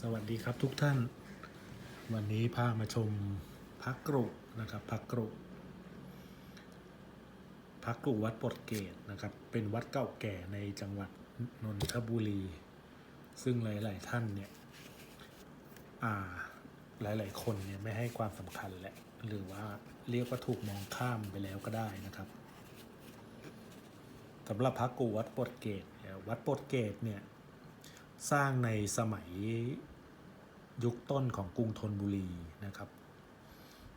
สวัสดีครับทุกท่าน วันนี้พามาชมพักกรุนะครับพักกรุพักกรุวัดปลดเกตนะครับ เป็นวัดเก่าแก่ในจังหวัดนนทบุรี ซึ่งหลาย ๆ ท่านเนี่ยอ่าหลาย ๆ คนเนี่ยไม่ให้ความสำคัญแหละ หรือว่าเรียกว่าถูกมองข้ามไปแล้วก็ได้นะครับสำหรับพักกูวัดปลดเกตวัดปลดเกตเนี่ย สร้างในสมัยยุคต้นของกรุงธนบุรีนะครับ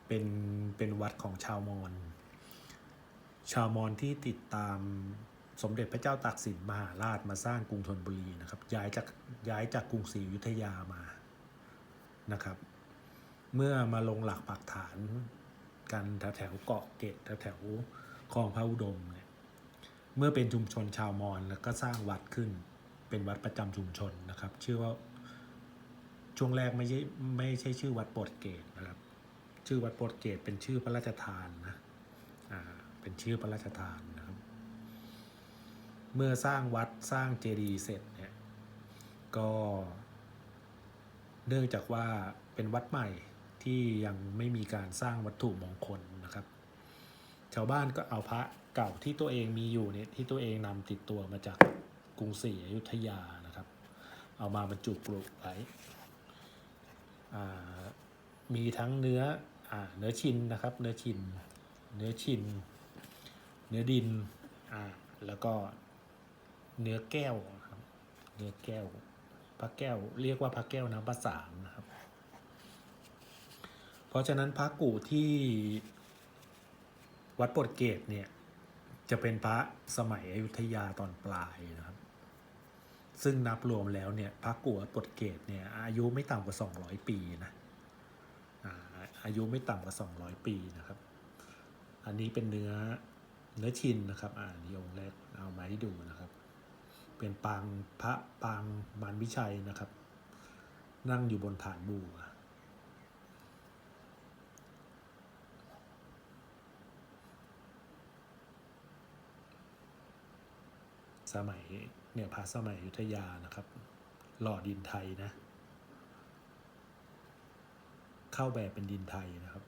เป็นเป็นวัดของชาวมอญ ชาวมอญที่ติดตามสมเด็จพระเจ้าตากสินมหาราชมาสร้างกรุงธนบุรีนะครับ ย้ายจากย้ายจากกรุงศรีอยุธยามา นะครับ เมื่อมาลงหลักปักฐานกันแถวแถวๆเกาะเกตแถวแถวๆคลองพระอุดมเนี่ย เมื่อเป็นชุมชนชาวมอญแล้วก็สร้างวัดขึ้น เป็นวัดประจำชุมชนนะครับ ชื่อว่าช่วงแรกไม่ใช่ไม่ใช่ชื่อวัดโปรดเกตนะครับ ชื่อวัดโปรดเกตเป็นชื่อพระราชทานนะอ่าเป็นชื่อพระราชทานนะครับ เมื่อสร้างวัดสร้างเจดีย์เสร็จเนี่ยก็เนื่องจากว่าเป็นวัดใหม่ที่ยังไม่มีการสร้างวัตถุมงคลนะครับ ชาวบ้านก็เอาพระเก่าที่ตัวเองมีอยู่เนี่ยที่ตัวเองนำติดตัวมาจาก กรุงศรีอยุธยานะครับ เอามาบรรจุปลูกไว้มีทั้งเนื้ออเนื้อชินนะครับ เนื้อชิน เนื้อชิน เนื้อดินแล้วก็เนื้อแก้วครับ เนื้อแก้วพระแก้ว เรียกว่าพระแก้วน้ำประสานนะครับ เพราะฉะนั้นพระกูที่วัดโปรดเกตเนี่ยจะเป็นพระสมัยอยุธยาตอนปลายนะครับ ซึ่งนับรวมแล้วเนี่ยพระกัวดโปรดเกตเนี่ยอายุไม่ต่ำกว่า 200 ปีนะอายุไม่ต่ำกว่า 200 ปีนะครับ อันนี้เป็นเนื้อเนื้อชินนะครับอ่านี่องแรกเอามาให้ดูนะครับ เป็นปางพระปางมารวิชัยนะครับ นั่งอยู่บนฐานบูชาสมัย เนี่ยพระสมัยอยุธยานะครับ หล่อดินไทยนะ เข้าแบบเป็นดินไทยนะครับ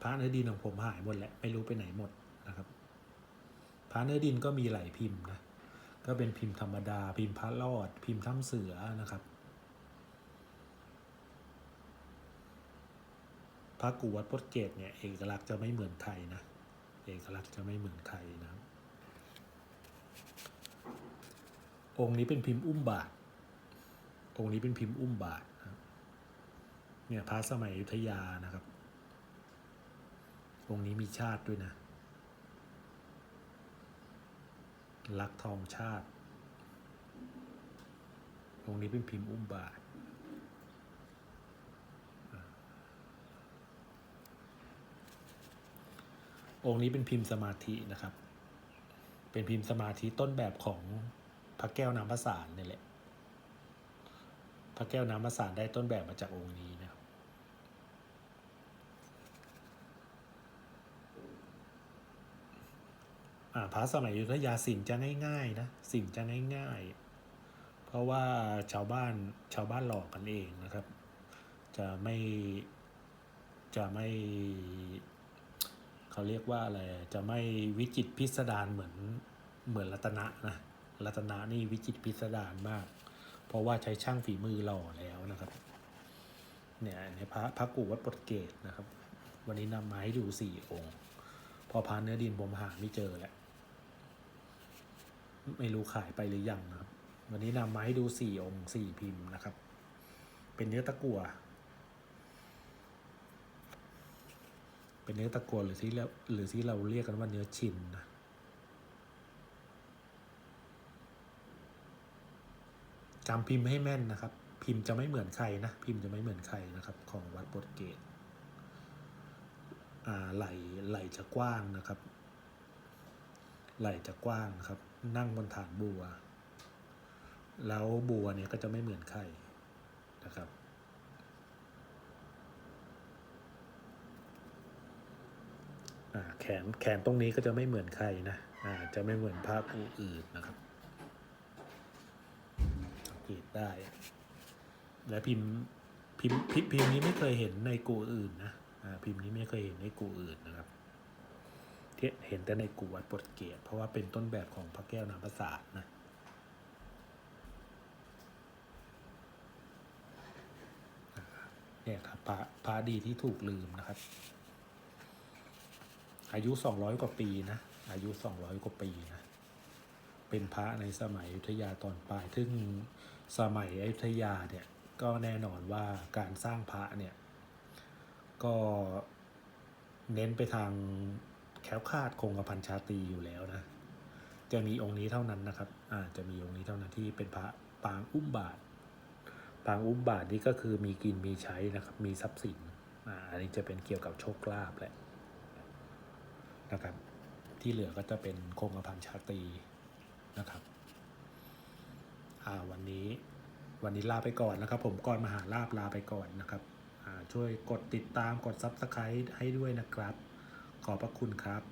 พระเนื้อดินของผมหายหมดแหละไม่รู้ไปไหนหมดนะครับพระเนื้อดินก็มีหลายพิมพ์นะก็เป็นพิมพ์ธรรมดา พิมพ์พระรอด พิมพ์ถ้ำเสือนะครับพระกูวัดโปรดเกตเนี่ยเอกลักษณ์จะไม่เหมือนใครนะเอกลักษณ์จะไม่เหมือนใครนะครับ องค์นี้เป็นพิมพ์อุ้มบาท องค์นี้เป็นพิมพ์อุ้มบาทเนี่ยพระสมัยอยุธยานะครับ องค์นี้มีชาติด้วยนะ ลักทองชาติ องค์นี้เป็นพิมพ์อุ้มบาทองค์นี้เป็นพิมพ์สมาธินะครับ เป็นพิมพ์สมาธิต้นแบบของ พระแก้วน้ำประสานนี่แหละ พระแก้วน้ำประสานได้ต้นแบบมาจากองค์นี้นะครับอ่าพระสมัยอยุธยาสินจะง่ายๆนะสินจะง่ายๆ เพราะว่าชาวบ้านชาวบ้านหลอกกันเองนะครับ จะไม่จะไม่เขาเรียกว่าอะไร จะไม่วิจิตพิสดารเหมือนเหมือนรัตนะนะ รัตนะนี่วิจิตรพิสดารมาก เพราะว่าใช้ช่างฝีมือหล่อแล้วนะครับ เนี่ยในพระพระกูวัดปรดเกตนะครับ วันนี้นำมาให้ดูสี่องค์ พอพานเนื้อดินผมหาไม่เจอแล้วไม่รู้ขายไปหรือยังนะครับ วันนี้นำมาให้ดูสี่องค์สี่พิมพ์นะครับ เป็นเนื้อตะกั่วเป็นเนื้อตะกั่วหรือที่เราหรือที่เราเรียกกันว่าเนื้อชินนะ จำพิมพ์ให้แม่นนะครับ พิมพ์จะไม่เหมือนใครนะ พิมพ์จะไม่เหมือนใครนะครับ ของวัดโปรตเกสอ่าไหลไหลจะกว้างนะครับ ไหลจะกว้างนะครับ นั่งบนฐานบัว แล้วบัวเนี่ยก็จะไม่เหมือนใครนะครับแขนแขนตรงนี้ก็จะไม่เหมือนใครนะ อาจะไม่เหมือนภาพผู้อื่นนะครับ เกตได้ และพิมพ์พิมพ์พิมพ์พิมพ์นี้ไม่เคยเห็นในกูอื่นนะพิมพ์นี้ไม่เคยเห็นในกูอื่นนะครับเห็นแต่ในกูวัดปรตุเกสเพราะว่าเป็นต้นแบบของพระแก้วน้ำประสาทนะเนี่ยครับพระพระดีที่ถูกลืมนะครับ อายุสองร้อยกว่าปีนะ อายุสองร้อยกว่าปีนะ เป็นพระในสมัยอยุธยาตอนปลาย ซึ่งสมัยอยุธยาเนี่ยก็แน่นอนว่าการสร้างพระเนี่ยก็เน้นไปทางแคล้วคลาดคงกระพันชาตีอยู่แล้วนะ จะมีองค์นี้เท่านั้นนะครับ อ่า จะมีองค์นี้เท่านั้นที่เป็นพระปางอุ้มบาท ปางอุ้มบาทนี่ก็คือมีกินมีใช้นะครับ มีทรัพย์สิน อ่า อันนี้จะเป็นเกี่ยวกับโชคลาภแหละนะครับ ที่เหลือก็จะเป็นคงกระพันชาตี นะครับอ่าวันนี้วันนี้ลาไปก่อนนะครับ ผมก่อนมหาลาบลาไปก่อนนะครับอ่าช่วยกดติดตามกด Subscribe ให้ด้วยนะครับ ขอบพระคุณครับ